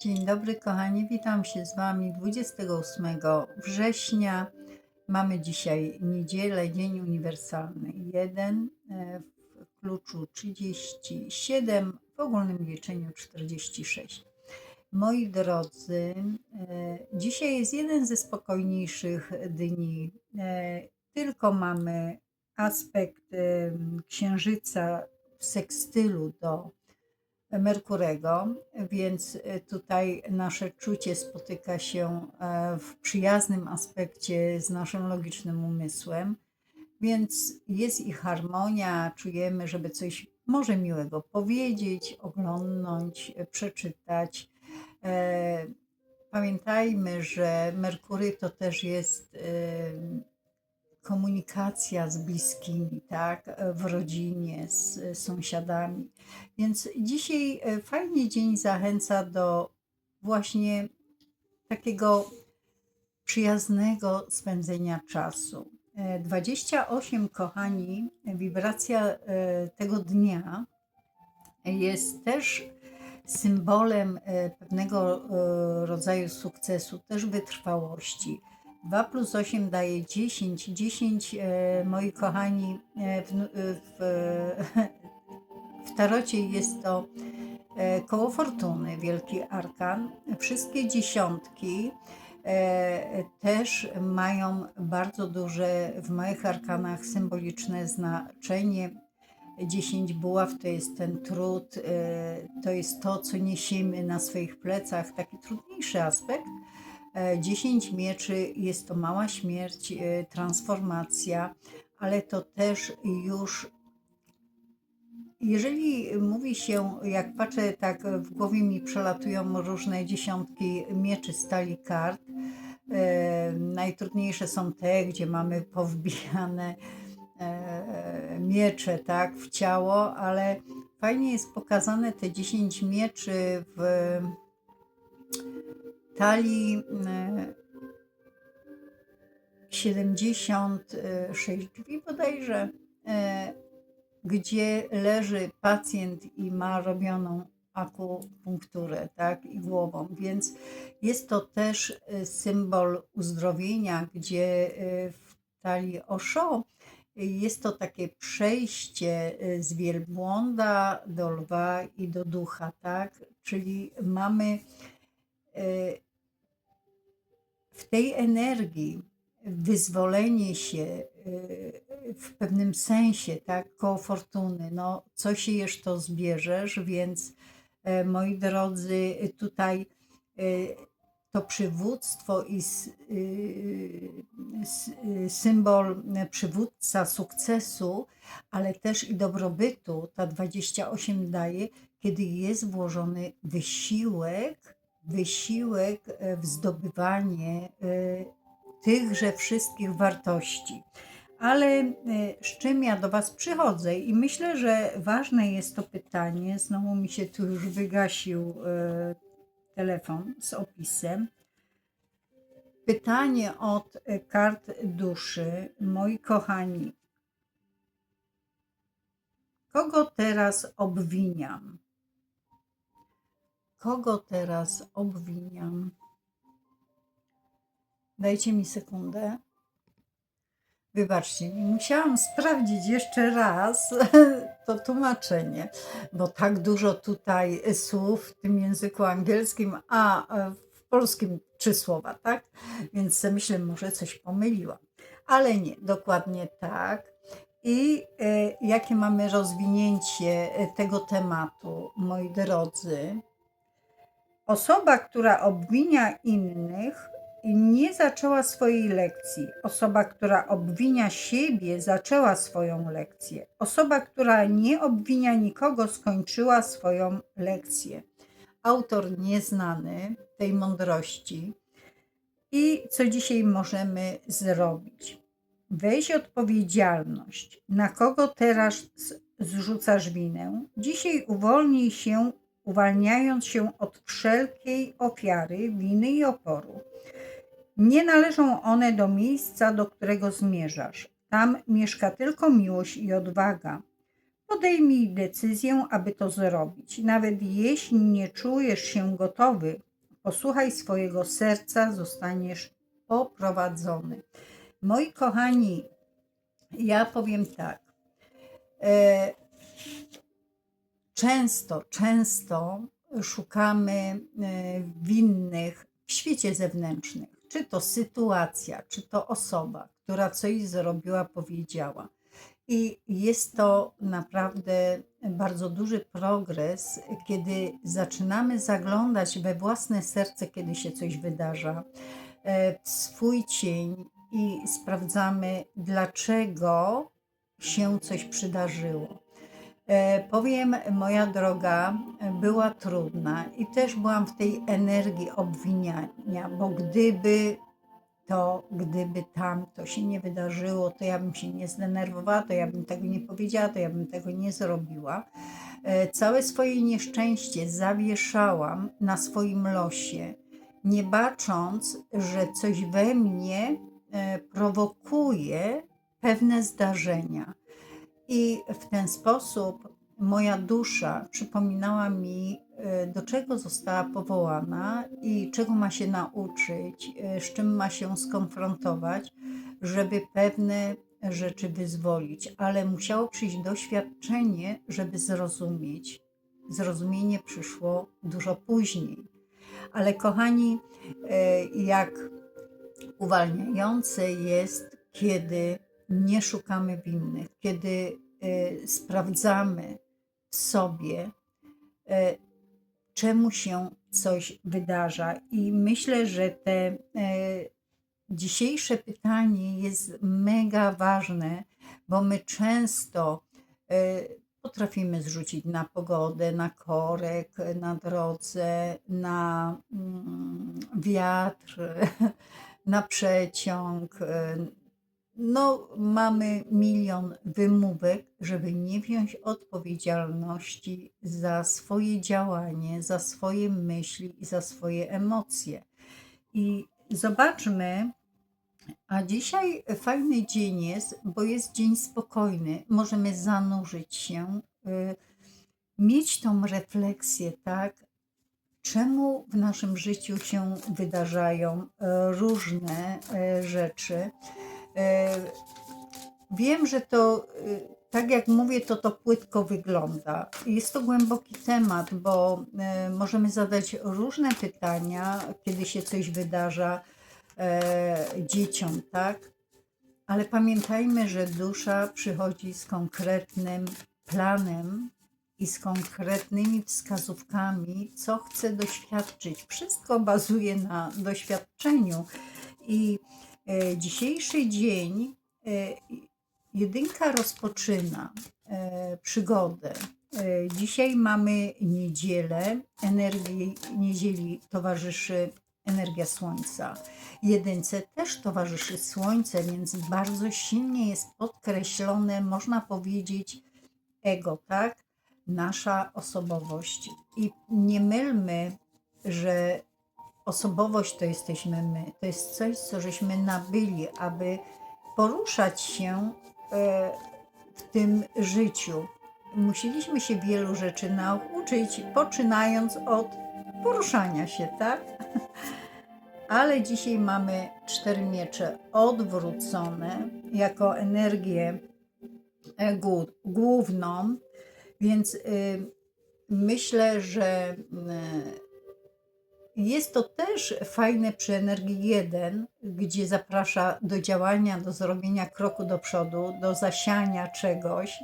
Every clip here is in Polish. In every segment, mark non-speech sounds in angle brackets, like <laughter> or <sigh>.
Dzień dobry, kochani. Witam się z Wami 28 września. Mamy dzisiaj niedzielę, Dzień Uniwersalny 1, e, w kluczu 37, w ogólnym liczeniu 46. Moi drodzy, e, dzisiaj jest jeden ze spokojniejszych dni. E, Tylko mamy aspekt księżyca w sekstylu do Merkurego, więc e, tutaj nasze czucie spotyka się e, w przyjaznym aspekcie z naszym logicznym umysłem, więc jest i harmonia, czujemy, żeby coś może miłego powiedzieć, oglądnąć, e, przeczytać. Pamiętajmy, że Merkury to też jest komunikacja z bliskimi, tak, w rodzinie, z e, sąsiadami. Więc dzisiaj e, fajnie dzień zachęca do właśnie takiego przyjaznego spędzenia czasu. E, 28, kochani, wibracja e, tego dnia jest też symbolem e, pewnego e, rodzaju sukcesu, też wytrwałości. 2 plus 8 daje 10. 10, e, moi kochani, e, w, w, <laughs> w tarocie jest to e, koło fortuny, wielki arkan. Wszystkie dziesiątki e, też mają bardzo duże w moich arkanach symboliczne znaczenie. 10 buław to jest ten trud, e, to jest to, co niesiemy na swoich plecach, taki trudniejszy aspekt. E, 10 mieczy jest to mała śmierć, e, transformacja, ale to też już jeżeli mówi się, jak patrzę, tak w głowie mi przelatują różne dziesiątki mieczy stali kart. E, najtrudniejsze są te, gdzie mamy powbijane e, miecze tak, w ciało, ale fajnie jest pokazane te 10 mieczy w talii e, 76 drzwi bodajże, e, gdzie leży pacjent i ma robioną akupunkturę, tak, i głową, więc jest to też e, symbol uzdrowienia, gdzie e, w talii Osho jest to takie przejście z wielbłąda do lwa i do ducha, tak, czyli mamy w tej energii wyzwolenie się y, w pewnym sensie, tak, koło fortuny, no co siejesz, to zbierzesz, więc e, moi drodzy, tutaj e, to przywództwo i y, y, symbol przywódca sukcesu, ale też i dobrobytu, ta 28 daje, kiedy jest włożony wysiłek, wysiłek e, w zdobywanie e, tychże wszystkich wartości. Ale e, z czym ja do Was przychodzę? I myślę, że ważne jest to pytanie. Znowu mi się tu już wygasił telefon z opisem. Pytanie od kart duszy. Moi kochani, kogo teraz obwiniam? Kogo teraz obwiniam? Dajcie mi sekundę. Wybaczcie musiałam sprawdzić jeszcze raz <laughs> to tłumaczenie, bo tak dużo tutaj słów w tym języku angielskim, a e, w polskim trzy słowa, tak? Więc myślę, może coś pomyliłam. Ale nie, dokładnie tak. I e, jakie mamy rozwinięcie tego tematu, moi drodzy? Osoba, która obwinia innych, nie zaczęła swojej lekcji. Osoba, która obwinia siebie, zaczęła swoją lekcję. Osoba, która nie obwinia nikogo, skończyła swoją lekcję. Autor nieznany tej mądrości. I co dzisiaj możemy zrobić? Weź odpowiedzialność. Na kogo teraz zrzucasz winę? Dzisiaj uwolnij się, uwalniając się od wszelkiej ofiary, winy i oporu. Nie należą one do miejsca, do którego zmierzasz. Tam mieszka tylko miłość i odwaga. Podejmij decyzję, aby to zrobić. Nawet jeśli nie czujesz się gotowy, Posłuchaj swojego serca, zostaniesz poprowadzony. Moi kochani, ja powiem tak. E, często, często szukamy e, winnych w świecie zewnętrznym. Czy to sytuacja, czy to osoba, która coś zrobiła, powiedziała. I jest to naprawdę bardzo duży progres, kiedy zaczynamy zaglądać we własne serce, kiedy się coś wydarza, e, w swój cień i sprawdzamy, dlaczego się coś przydarzyło. E, Powiem, moja droga była trudna i też byłam w tej energii obwiniania, bo gdyby to, gdyby tam to się nie wydarzyło, to ja bym się nie zdenerwowała, to ja bym tego nie powiedziała, to ja bym tego nie zrobiła. E, Całe swoje nieszczęście zawieszałam na swoim losie, nie bacząc, że coś we mnie e, prowokuje pewne zdarzenia. I w ten sposób moja dusza przypominała mi, e, do czego została powołana i czego ma się nauczyć, e, z czym ma się skonfrontować, żeby pewne rzeczy wyzwolić. Ale musiało przyjść doświadczenie, żeby zrozumieć. Zrozumienie przyszło dużo później. Ale kochani, e, jak uwalniające jest, kiedy nie szukamy winnych, kiedy y, sprawdzamy sobie, y, czemu się coś wydarza. I myślę, że te y, dzisiejsze pytanie jest mega ważne, bo my często potrafimy zrzucić na pogodę, na korek, na drodze, na mm, wiatr, <laughs> na przeciąg, no, mamy milion wymówek, żeby nie wziąć odpowiedzialności za swoje działanie, za swoje myśli i za swoje emocje. I zobaczmy, a dzisiaj fajny dzień jest, bo jest dzień spokojny. Możemy zanurzyć się, y, mieć tą refleksję, tak? Czemu w naszym życiu się wydarzają y, różne y, rzeczy? E, Wiem, że to, y, tak jak mówię, to to płytko wygląda. Jest to głęboki temat, bo e, możemy zadać różne pytania, kiedy się coś wydarza e, dzieciom, tak? Ale pamiętajmy, że dusza przychodzi z konkretnym planem i z konkretnymi wskazówkami, co chce doświadczyć. Wszystko bazuje na doświadczeniu. I E, Dzisiejszy dzień e, jedynka rozpoczyna e, przygodę. Dzisiaj mamy niedzielę. Energii niedzieli towarzyszy energia słońca. Jedynce też towarzyszy słońce, więc bardzo silnie jest podkreślone, można powiedzieć, ego, tak? Nasza osobowość. I nie mylmy, że osobowość to jesteśmy my. To jest coś, co żeśmy nabyli, aby poruszać się e, w tym życiu. Musieliśmy się wielu rzeczy nauczyć, poczynając od poruszania się, tak? <laughs> Ale dzisiaj mamy cztery miecze odwrócone jako energię e, główną, więc y, myślę, że y, jest to też fajne przy energii 1, gdzie zaprasza do działania, do zrobienia kroku do przodu, do zasiania czegoś,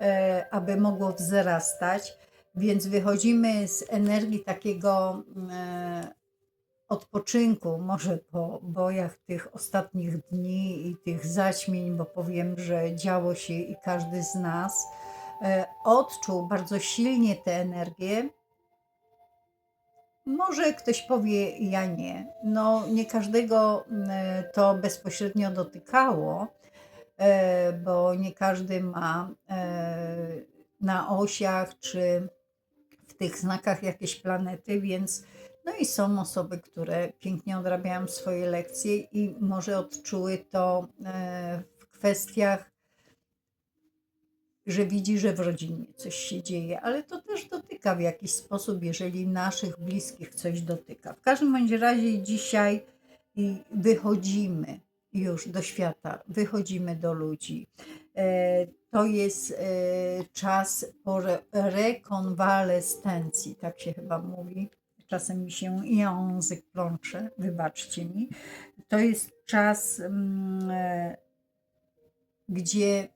e, aby mogło wzrastać. Więc wychodzimy z energii takiego e, odpoczynku, może po bojach tych ostatnich dni i tych zaćmień, bo powiem, że działo się i każdy z nas e, odczuł bardzo silnie tę energię może ktoś powie, ja nie. No, nie każdego mm, to bezpośrednio dotykało, e, bo nie każdy ma e, na osiach czy w tych znakach jakieś planety, więc no i są osoby, które pięknie odrabiają swoje lekcje i może odczuły to e, w kwestiach że widzi, że w rodzinie coś się dzieje, ale to też dotyka w jakiś sposób, jeżeli naszych bliskich coś dotyka. W każdym bądź razie dzisiaj wychodzimy już do świata, wychodzimy do ludzi. E, To jest e, czas po re- rekonwalescencji, tak się chyba mówi. Czasem mi się język plącze, wybaczcie mi. To jest czas, mm, e, gdzie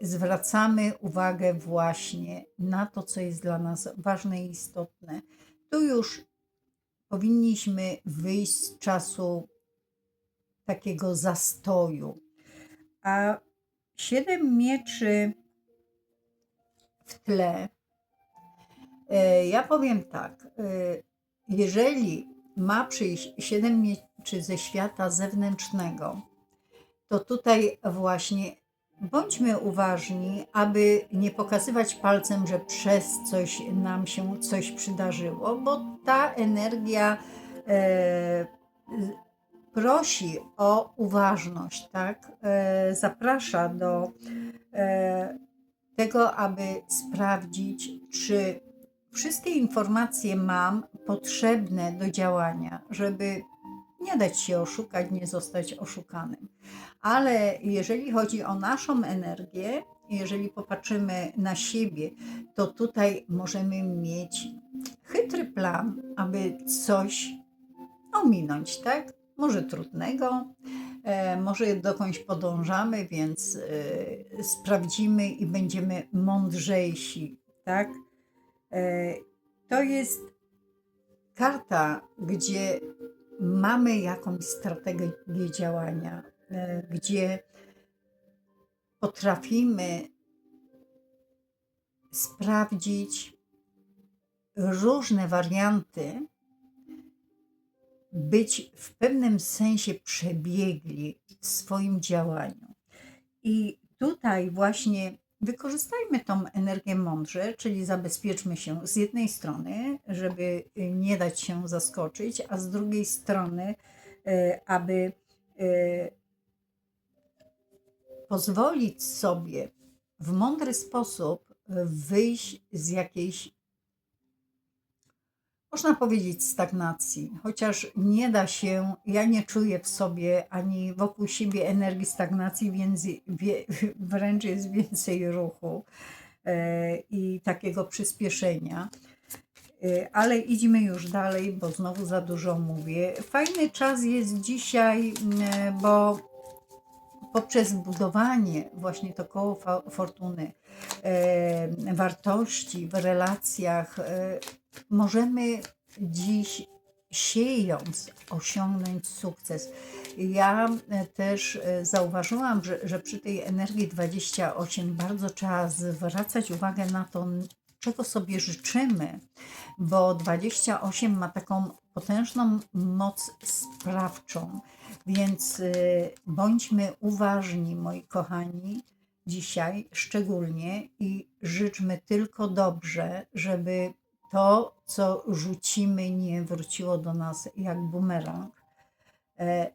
zwracamy uwagę właśnie na to, co jest dla nas ważne i istotne. Tu już powinniśmy wyjść z czasu takiego zastoju. A siedem mieczy w tle, e, ja powiem tak, e, jeżeli ma przyjść siedem mieczy ze świata zewnętrznego, to tutaj właśnie bądźmy uważni, aby nie pokazywać palcem, że przez coś nam się coś przydarzyło, bo ta energia e, prosi o uważność, tak? E, zaprasza do e, tego, aby sprawdzić, czy wszystkie informacje mam potrzebne do działania, żeby nie dać się oszukać, nie zostać oszukanym. Ale jeżeli chodzi o naszą energię, jeżeli popatrzymy na siebie, to tutaj możemy mieć chytry plan, aby coś ominąć, tak? Może trudnego, e, może dokądś podążamy, więc e, sprawdzimy i będziemy mądrzejsi, tak? E, to jest karta, gdzie mamy jakąś strategię działania, e, gdzie potrafimy sprawdzić różne warianty, być w pewnym sensie przebiegli w swoim działaniu. I tutaj właśnie wykorzystajmy tą energię mądrze, czyli zabezpieczmy się z jednej strony, żeby nie dać się zaskoczyć, a z drugiej strony, e, aby e, pozwolić sobie w mądry sposób wyjść z jakiejś można powiedzieć, stagnacji, chociaż nie da się, ja nie czuję w sobie ani wokół siebie energii stagnacji, więc <laughs> wręcz jest więcej ruchu e, i takiego przyspieszenia. E, ale idźmy już dalej, bo znowu za dużo mówię. Fajny czas jest dzisiaj, bo poprzez budowanie właśnie to koło fortuny, e, wartości w relacjach, możemy dziś siejąc osiągnąć sukces. Ja e, też e, zauważyłam, że, że przy tej energii 28 bardzo trzeba zwracać uwagę na to, czego sobie życzymy, bo 28 ma taką potężną moc sprawczą, więc y, bądźmy uważni, moi kochani, dzisiaj szczególnie i życzmy tylko dobrze, żeby to, co rzucimy, nie wróciło do nas jak bumerang. E,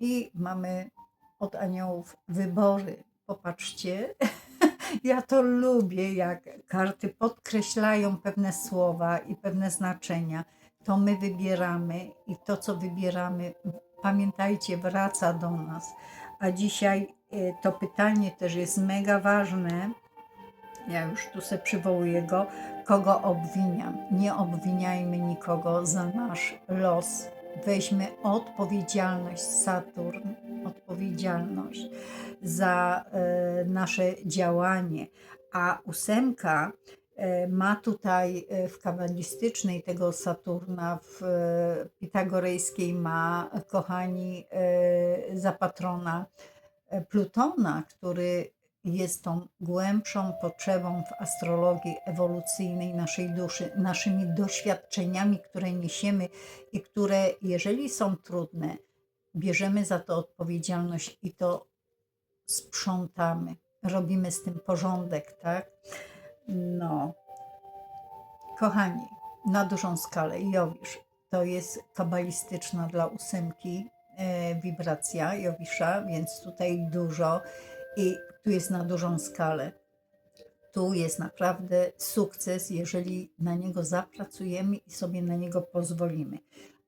I mamy od aniołów wybory. Popatrzcie, <laughs> ja to lubię, jak karty podkreślają pewne słowa i pewne znaczenia. To my wybieramy i to, co wybieramy, pamiętajcie, wraca do nas. A dzisiaj e, to pytanie też jest mega ważne. Ja już tu sobie przywołuję go. Kogo obwiniam? Nie obwiniajmy nikogo za nasz los. Weźmy odpowiedzialność, Saturn, odpowiedzialność za e, nasze działanie. A ósemka e, ma tutaj e, w kabalistycznej tego Saturna, w pitagorejskiej ma, kochani, za patrona Plutona, który jest tą głębszą potrzebą w astrologii ewolucyjnej naszej duszy, naszymi doświadczeniami, które niesiemy i które, jeżeli są trudne, bierzemy za to odpowiedzialność i to sprzątamy. Robimy z tym porządek, tak? No. Kochani, na dużą skalę Jowisz to jest kabalistyczna dla ósemki e, wibracja Jowisza, więc tutaj dużo i tu jest na dużą skalę. tu jest naprawdę sukces, jeżeli na niego zapracujemy i sobie na niego pozwolimy.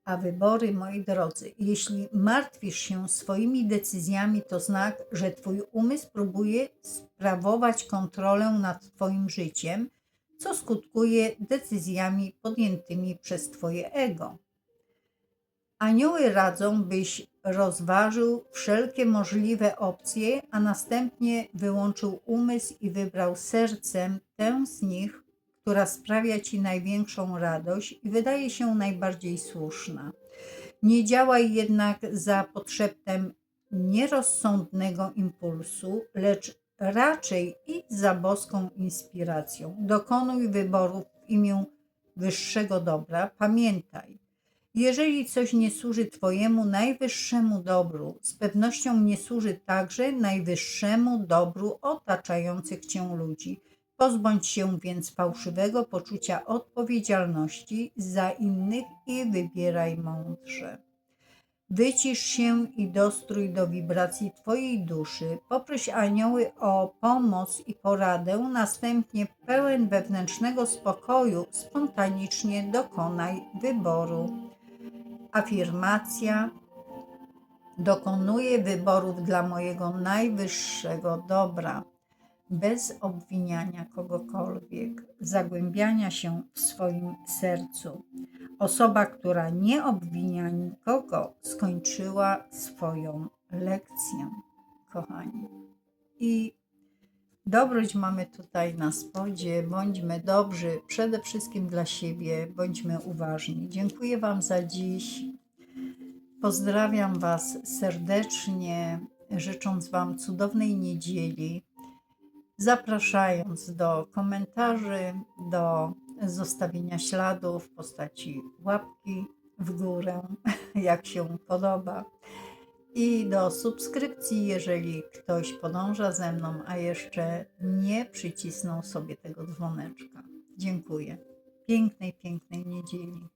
A wybory, moi drodzy, jeśli martwisz się swoimi decyzjami, to znak, że Twój umysł próbuje sprawować kontrolę nad Twoim życiem, co skutkuje decyzjami podjętymi przez Twoje ego. Anioły radzą, byś rozważył wszelkie możliwe opcje, a następnie wyłączył umysł i wybrał sercem tę z nich, która sprawia ci największą radość i wydaje się najbardziej słuszna. Nie działaj jednak za podszeptem nierozsądnego impulsu, lecz raczej idź za boską inspiracją. Dokonuj wyborów w imię wyższego dobra. Pamiętaj, jeżeli coś nie służy Twojemu najwyższemu dobru, z pewnością nie służy także najwyższemu dobru otaczających Cię ludzi. Pozbądź się więc fałszywego poczucia odpowiedzialności za innych i wybieraj mądrze. Wycisz się i dostrój do wibracji Twojej duszy. Poproś anioły o pomoc i poradę, następnie pełen wewnętrznego spokoju spontanicznie dokonaj wyboru. Afirmacja dokonuję wyborów dla mojego najwyższego dobra, bez obwiniania kogokolwiek, zagłębiania się w swoim sercu. Osoba, która nie obwinia nikogo, skończyła swoją lekcję, kochani. I dobroć mamy tutaj na spodzie. Bądźmy dobrzy przede wszystkim dla siebie, bądźmy uważni. Dziękuję Wam za dziś. Pozdrawiam Was serdecznie, życząc Wam cudownej niedzieli. Zapraszając do komentarzy, do zostawienia śladów w postaci łapki w górę, <laughs> jak się podoba, i do subskrypcji, jeżeli ktoś podąża ze mną, a jeszcze nie przycisnął sobie tego dzwoneczka. Dziękuję. Pięknej, pięknej niedzieli.